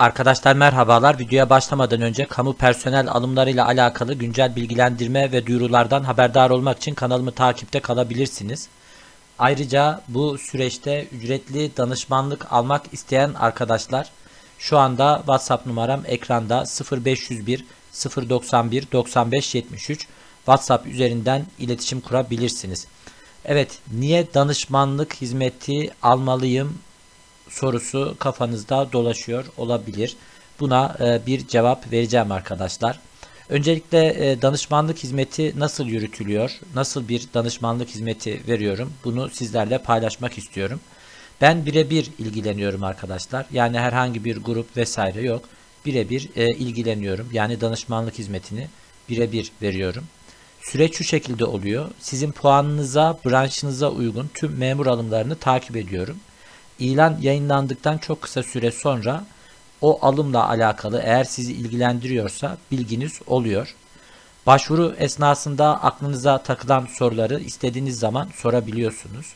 Arkadaşlar merhabalar. Videoya başlamadan önce kamu personel alımlarıyla alakalı güncel bilgilendirme ve duyurulardan haberdar olmak için kanalımı takipte kalabilirsiniz. Ayrıca bu süreçte ücretli danışmanlık almak isteyen arkadaşlar şu anda WhatsApp numaram ekranda 0501 091 95 73 WhatsApp üzerinden iletişim kurabilirsiniz. Evet, niye danışmanlık hizmeti almalıyım sorusu kafanızda dolaşıyor olabilir. Buna e, bir cevap vereceğim arkadaşlar. Öncelikle e, danışmanlık hizmeti nasıl yürütülüyor? Nasıl bir danışmanlık hizmeti veriyorum? Bunu sizlerle paylaşmak istiyorum. Ben birebir ilgileniyorum arkadaşlar. Yani herhangi bir grup vesaire yok. Birebir e, ilgileniyorum. Yani danışmanlık hizmetini birebir veriyorum. Süreç şu şekilde oluyor. Sizin puanınıza, branşınıza uygun tüm memur alımlarını takip ediyorum. İlan yayınlandıktan çok kısa süre sonra o alımla alakalı eğer sizi ilgilendiriyorsa bilginiz oluyor. Başvuru esnasında aklınıza takılan soruları istediğiniz zaman sorabiliyorsunuz.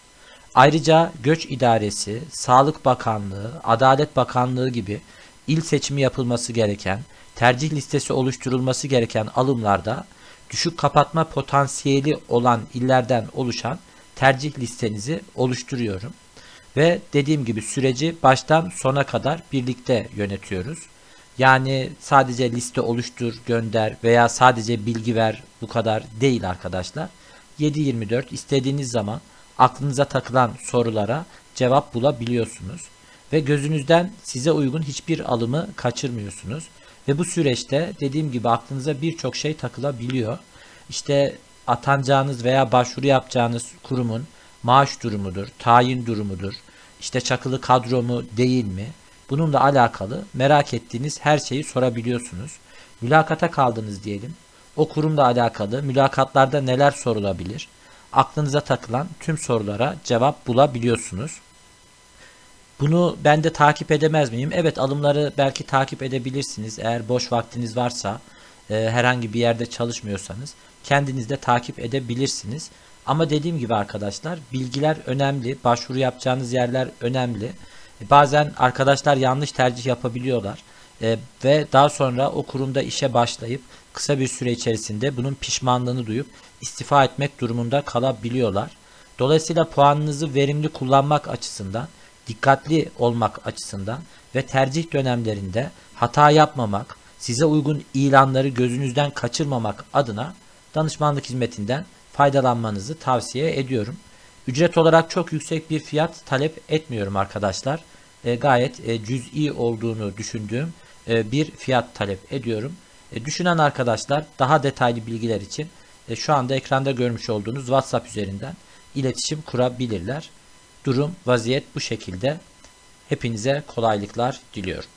Ayrıca Göç İdaresi, Sağlık Bakanlığı, Adalet Bakanlığı gibi il seçimi yapılması gereken, tercih listesi oluşturulması gereken alımlarda düşük kapatma potansiyeli olan illerden oluşan tercih listenizi oluşturuyorum. Ve dediğim gibi süreci baştan sona kadar birlikte yönetiyoruz. Yani sadece liste oluştur, gönder veya sadece bilgi ver bu kadar değil arkadaşlar. 7-24 istediğiniz zaman aklınıza takılan sorulara cevap bulabiliyorsunuz. Ve gözünüzden size uygun hiçbir alımı kaçırmıyorsunuz. Ve bu süreçte dediğim gibi aklınıza birçok şey takılabiliyor. İşte atanacağınız veya başvuru yapacağınız kurumun maaş durumudur, tayin durumudur, işte çakılı kadro mu değil mi? Bununla alakalı merak ettiğiniz her şeyi sorabiliyorsunuz. Mülakata kaldınız diyelim. O kurumla alakalı mülakatlarda neler sorulabilir? Aklınıza takılan tüm sorulara cevap bulabiliyorsunuz. Bunu ben de takip edemez miyim? Evet alımları belki takip edebilirsiniz. Eğer boş vaktiniz varsa, herhangi bir yerde çalışmıyorsanız kendiniz de takip edebilirsiniz. Ama dediğim gibi arkadaşlar bilgiler önemli. Başvuru yapacağınız yerler önemli. E, Bazen arkadaşlar yanlış tercih yapabiliyorlar. E, ve daha sonra o kurumda işe başlayıp kısa bir süre içerisinde bunun pişmanlığını duyup istifa etmek durumunda kalabiliyorlar. Dolayısıyla puanınızı verimli kullanmak açısından, dikkatli olmak açısından ve tercih dönemlerinde hata yapmamak, size uygun ilanları gözünüzden kaçırmamak adına danışmanlık hizmetinden faydalanmanızı tavsiye ediyorum. Ücret olarak çok yüksek bir fiyat talep etmiyorum arkadaşlar. E, gayet e, cüz'i olduğunu düşündüğüm e, bir fiyat talep ediyorum. E, düşünen arkadaşlar daha detaylı bilgiler için e, şu anda ekranda görmüş olduğunuz WhatsApp üzerinden iletişim kurabilirler. Durum, vaziyet bu şekilde. Hepinize kolaylıklar diliyorum.